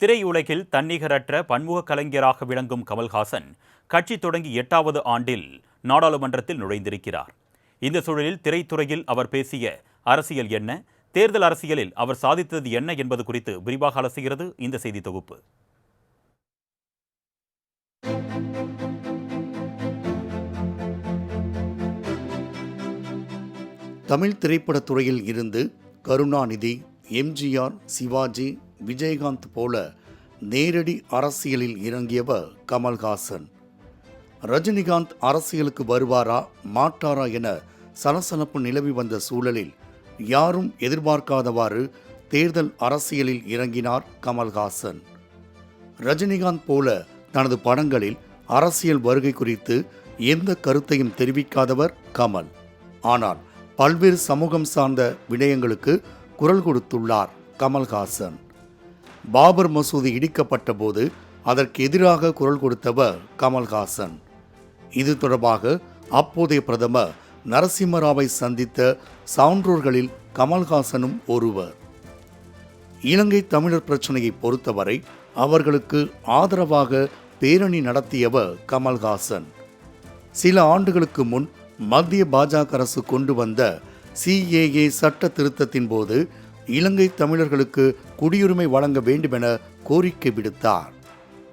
திரையுலகில் தன்னிகரற்ற பன்முக கலைஞராக விளங்கும் கமல்ஹாசன் கட்சி தொடங்கி எட்டாவது ஆண்டில் நாடாளுமன்றத்தில் நுழைந்திருக்கிறார். இந்த சூழலில் திரைத்துறையில் அவர் பேசிய அரசியல் என்ன தேர்தல் அரசியலில் அவர் சாதித்தது என்ன என்பது குறித்து விரிவாக அலசுகிறது இந்த செய்தி தொகுப்பு. தமிழ் திரைப்படத்துறையில் இருந்து கருணாநிதி எம்ஜிஆர் சிவாஜி விஜயகாந்த் போல நேரடி அரசியலில் இறங்கியவர் கமல்ஹாசன். ரஜினிகாந்த் அரசியலுக்கு வருவாரா மாட்டாரா என சலசலப்பு நிலவி வந்த சூழலில் யாரும் எதிர்பார்க்காதவாறு தேர்தல் அரசியலில் இறங்கினார் கமல்ஹாசன். ரஜினிகாந்த் போல தனது படங்களில் அரசியல் வருகை குறித்து எந்த கருத்தையும் தெரிவிக்காதவர் கமல். ஆனால் பல்வேறு சமூகம் சார்ந்த விடயங்களுக்கு குரல் கொடுத்துள்ளார் கமல்ஹாசன். பாபர் மசூதி இடிக்கப்பட்ட போது அதற்கு எதிராக குரல் கொடுத்தவர் கமல்ஹாசன். இது தொடர்பாக அப்போதைய பிரதமர் நரசிம்மராவை சந்தித்த சான்றோர்களில் கமல்ஹாசனும் ஒருவர். இலங்கை தமிழர் பிரச்சனையை பொறுத்தவரை அவர்களுக்கு ஆதரவாக பேரணி நடத்தியவர் கமல்ஹாசன். சில ஆண்டுகளுக்கு முன் மத்திய பாஜக அரசு கொண்டு வந்த சிஏஏ சட்ட திருத்தத்தின் போது இலங்கை தமிழர்களுக்கு குடியுரிமை வழங்க வேண்டுமென கோரிக்கை விடுத்தார்.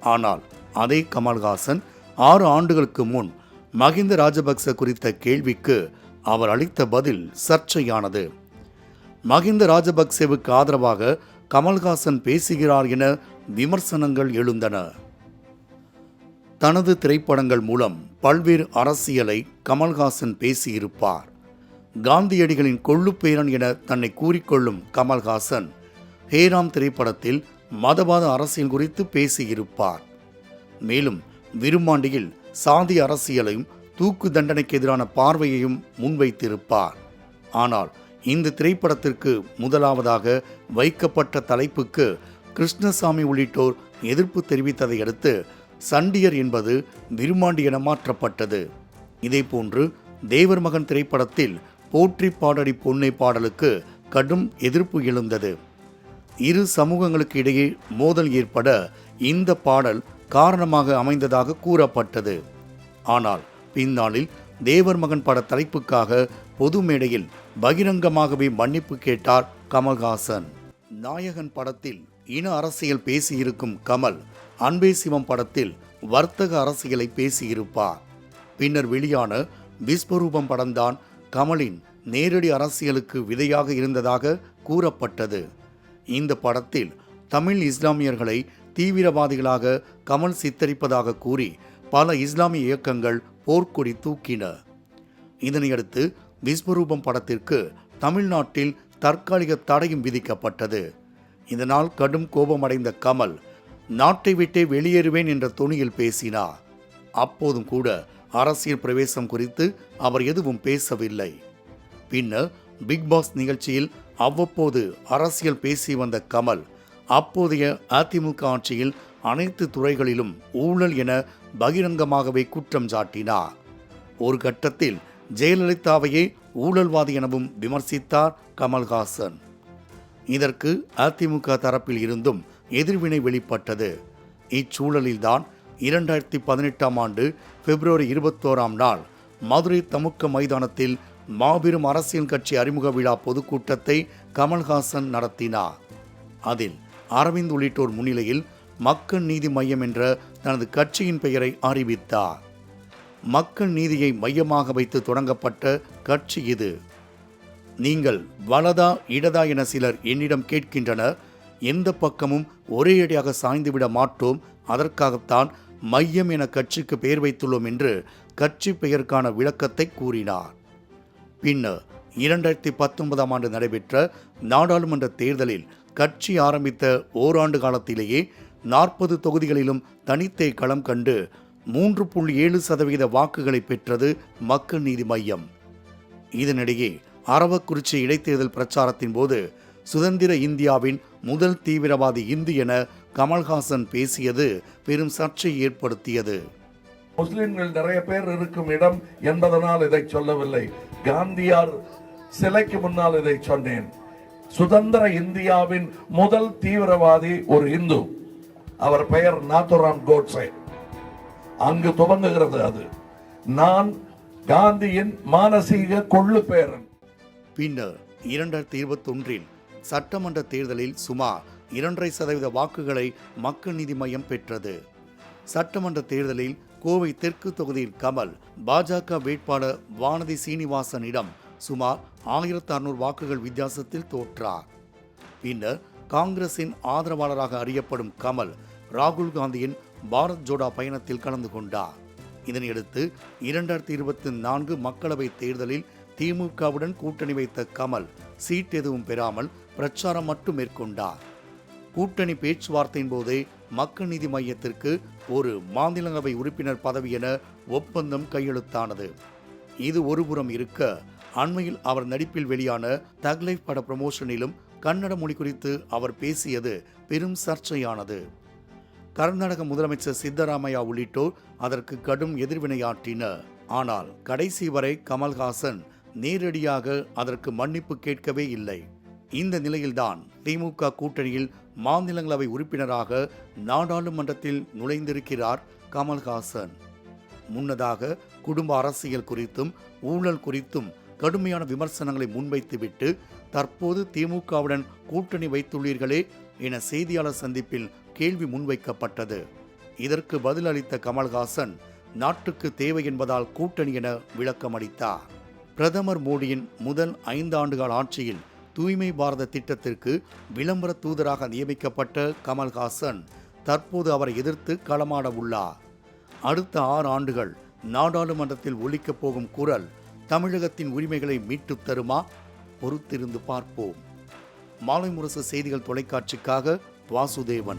ஆனால் அதே கமல்ஹாசன் ஆறு ஆண்டுகளுக்கு முன் மஹிந்த ராஜபக்ச குறித்த கேள்விக்கு அவர் அளித்த பதில் சர்ச்சையானது. மஹிந்த ராஜபக்சேவுக்கு ஆதரவாக கமல்ஹாசன் பேசுகிறார் என விமர்சனங்கள் எழுந்தன. தனது திரைப்படங்கள் மூலம் பல்வேறு அரசியலை கமல்ஹாசன் பேசியிருப்பார். காந்தியடிகளின் கொள்ளுப்பேரன் என தன்னை கூறிக்கொள்ளும் கமல்ஹாசன் ஹேராம் திரைப்படத்தில் மதவாத அரசியல் குறித்து பேசியிருப்பார். மேலும் விருமாண்டியில் சாதி அரசியலையும் தூக்கு தண்டனைக்கு எதிரான பார்வையையும் முன்வைத்திருப்பார். ஆனால் இந்த திரைப்படத்திற்கு முதலாவதாக வைக்கப்பட்ட தலைப்புக்கு கிருஷ்ணசாமி உள்ளிட்டோர் எதிர்ப்பு தெரிவித்ததை அடுத்து சண்டியர் என்பது விருமாண்டி என மாற்றப்பட்டது. இதேபோன்று தேவர் மகன் திரைப்படத்தில் போற்றி பாடடி பொன்னை பாடலுக்கு கடும் எதிர்ப்பு எழுந்தது. இரு சமூகங்களுக்கு இடையே மோதல் ஏற்பட இந்த பாடல் காரணமாக அமைந்ததாக கூறப்பட்டது. ஆனால் பின்னாளில் தேவர் மகன் பட தலைப்புக்காக பொது மேடையில் பகிரங்கமாகவே மன்னிப்பு கேட்டார் கமல்ஹாசன். நாயகன் படத்தில் இன அரசியல் பேசியிருக்கும் கமல் அன்பே சிவம் படத்தில் வர்த்தக அரசியலை பேசியிருப்பார். பின்னர் வெளியான விஸ்வரூபம் படம்தான் கமலின் நேரடி அரசியலுக்கு விதையாக இருந்ததாக கூறப்பட்டது. இந்த படத்தில் தமிழ் இஸ்லாமியர்களை தீவிரவாதிகளாக கமல் சித்தரிப்பதாக கூறி பல இஸ்லாமிய இயக்கங்கள் போர்க்கொடி தூக்கின. இதனையடுத்து விஸ்வரூபம் படத்திற்கு தமிழ்நாட்டில் தற்காலிக தடையும் விதிக்கப்பட்டது. இதனால் கடும் கோபமடைந்த கமல் நாட்டை விட்டே வெளியேறுவேன் என்ற தொனியில் பேசினார். அப்போதும் கூட அரசியல் பிரவேசம் குறித்து அவர் எதுவும் பேசவில்லை. பின்னர் பிக் பாஸ் நிகழ்ச்சியில் அவ்வப்போது அரசியல் பேசி வந்த கமல் அப்போதைய அதிமுக ஆட்சியில் அனைத்து துறைகளிலும் ஊழல் என பகிரங்கமாகவே குற்றம் சாட்டினார். ஒரு கட்டத்தில் ஜெயலலிதாவையே ஊழல்வாதி எனவும் விமர்சித்தார் கமல்ஹாசன். இதற்கு அதிமுக தரப்பில் இருந்தும் எதிர்வினை வெளிப்பட்டது. இச்சூழலில்தான் இரண்டாயிரத்தி பதினெட்டாம் ஆண்டு பிப்ரவரி இருபத்தோராம் நாள் மதுரை தமுக்க மைதானத்தில் மாபெரும் அரசியல் கட்சி அறிமுக விழா பொதுக்கூட்டத்தை கமல்ஹாசன் நடத்தினார். அதில் அரவிந்த் உள்ளிட்டோர் முன்னிலையில் மக்கள் நீதி மையம் என்ற தனது கட்சியின் பெயரை அறிவித்தார். மக்கள் நீதியை மையமாக வைத்து தொடங்கப்பட்ட கட்சி இது. நீங்கள் வலதா இடதா என சிலர் என்னிடம் கேட்கின்றனர். எந்த பக்கமும் ஒரே அடியாக சாய்ந்துவிட மாட்டோம். அதற்காகத்தான் மையம் என கட்சிக்கு பெயர் வைத்துள்ளோம் என்று கட்சி பெயருக்கான விளக்கத்தை கூறினார். பின்னர் இரண்டாயிரத்தி பத்தொன்பதாம் ஆண்டு நடைபெற்ற நாடாளுமன்ற தேர்தலில் கட்சி ஆரம்பித்த ஓராண்டு காலத்திலேயே நாற்பது தொகுதிகளிலும் தனித்தே களம் கண்டு மூன்று புள்ளி ஏழு சதவீத வாக்குகளை பெற்றது மக்கள் நீதி மையம். இதனிடையே அரவக்குறிச்சி இடைத்தேர்தல் பிரச்சாரத்தின் போது சுதந்திர இந்தியாவின் முதல் தீவிரவாதி இந்து என கமல்ஹாசன் பேசியது பெரும் சர்ச்சை ஏற்படுத்தியது. முஸ்லிம்கள் நிறைய பேர் இருக்கும் இடம் என்பதனால் இதை சொல்லவில்லை. காந்தியார் சிலைக்கு முன்னால் இதை சொன்னேன். சுதந்திர இந்தியாவின் முதல் தீவிரவாதி ஒரு இந்து. அவர் பெயர் நாத்துராம் கோட்ஸே. அங்கு துவங்குகிறது அது. நான் காந்தியின் மானசீக கொள்ளு பேரன் பின்னர் இரண்டாயிரத்தி இருபத்தொன்றில் சட்டமன்ற தேர்தலில் சுமார் இரண்டரை சதவீத வாக்குகளை மக்கள் நீதி மையம் பெற்றது. சட்டமன்ற தேர்தலில் கோவை தெற்கு தொகுதியில் கமல் பாஜக வேட்பாளர் வானதி சீனிவாசனிடம் சுமார் ஆயிரத்து அறுநூறு வாக்குகள் வித்தியாசத்தில் தோற்றார். பின்னர் காங்கிரசின் ஆதரவாளராக அறியப்படும் கமல் ராகுல் காந்தியின் பாரத் ஜோடா பயணத்தில் கலந்து கொண்டார். இதனையடுத்து இரண்டாயிரத்தி இருபத்தி நான்கு மக்களவைத் தேர்தலில் திமுகவுடன் கூட்டணி வைத்த கமல் சீட் எதுவும் பெறாமல் பிரச்சாரம் மட்டும் மேற்கொண்டார். கூட்டணி பேச்சுவார்த்தையின் போதே மக்கள் நீதி மையத்திற்கு ஒரு மாநிலங்களவை உறுப்பினர் பதவி என ஒப்பந்தம் கையெழுத்தானது. இது ஒருபுறம் இருக்க அண்மையில் அவர் நடிப்பில் வெளியான தக்லைஃப் பட ப்ரமோஷனிலும் கன்னட மொழி குறித்து அவர் பேசியது பெரும் சர்ச்சையானது. கர்நாடக முதலமைச்சர் சித்தராமையா உள்ளிட்டோர் அதற்கு கடும் எதிர்வினையாற்றினர் ஆனால் கடைசி வரை கமல்ஹாசன் நேரடியாக அதற்கு மன்னிப்பு கேட்கவே இல்லை. இந்த நிலையில்தான் திமுக கூட்டணியில் மாநிலங்களவை உறுப்பினராக நாடாளுமன்றத்தில் நுழைந்திருக்கிறார் கமல்ஹாசன். முன்னதாக குடும்ப அரசியல் குறித்தும் ஊழல் குறித்தும் கடுமையான விமர்சனங்களை முன்வைத்துவிட்டு தற்போது திமுகவுடன் கூட்டணி வைத்துள்ளீர்களே என செய்தியாளர் சந்திப்பில் கேள்வி முன்வைக்கப்பட்டது. இதற்கு பதிலளித்த கமல்ஹாசன் நாட்டுக்கு தேவை என்பதால் கூட்டணி என விளக்கமளித்தார். பிரதமர் மோடியின் முதல் ஐந்தாண்டுகள் ஆட்சியில் தூய்மை பாரத திட்டத்திற்கு விளம்பர தூதராக நியமிக்கப்பட்ட கமல்ஹாசன் தற்போது அவரை எதிர்த்து களமாட உள்ளார். அடுத்த ஆறு ஆண்டுகள் நாடாளுமன்றத்தில் ஒலிக்கப் போகும் குரல் தமிழகத்தின் உரிமைகளை மீட்டுத் தருமா? பொறுத்திருந்து பார்ப்போம். மாலை முரசு செய்திகள் தொலைக்காட்சிக்காக வாசுதேவன்.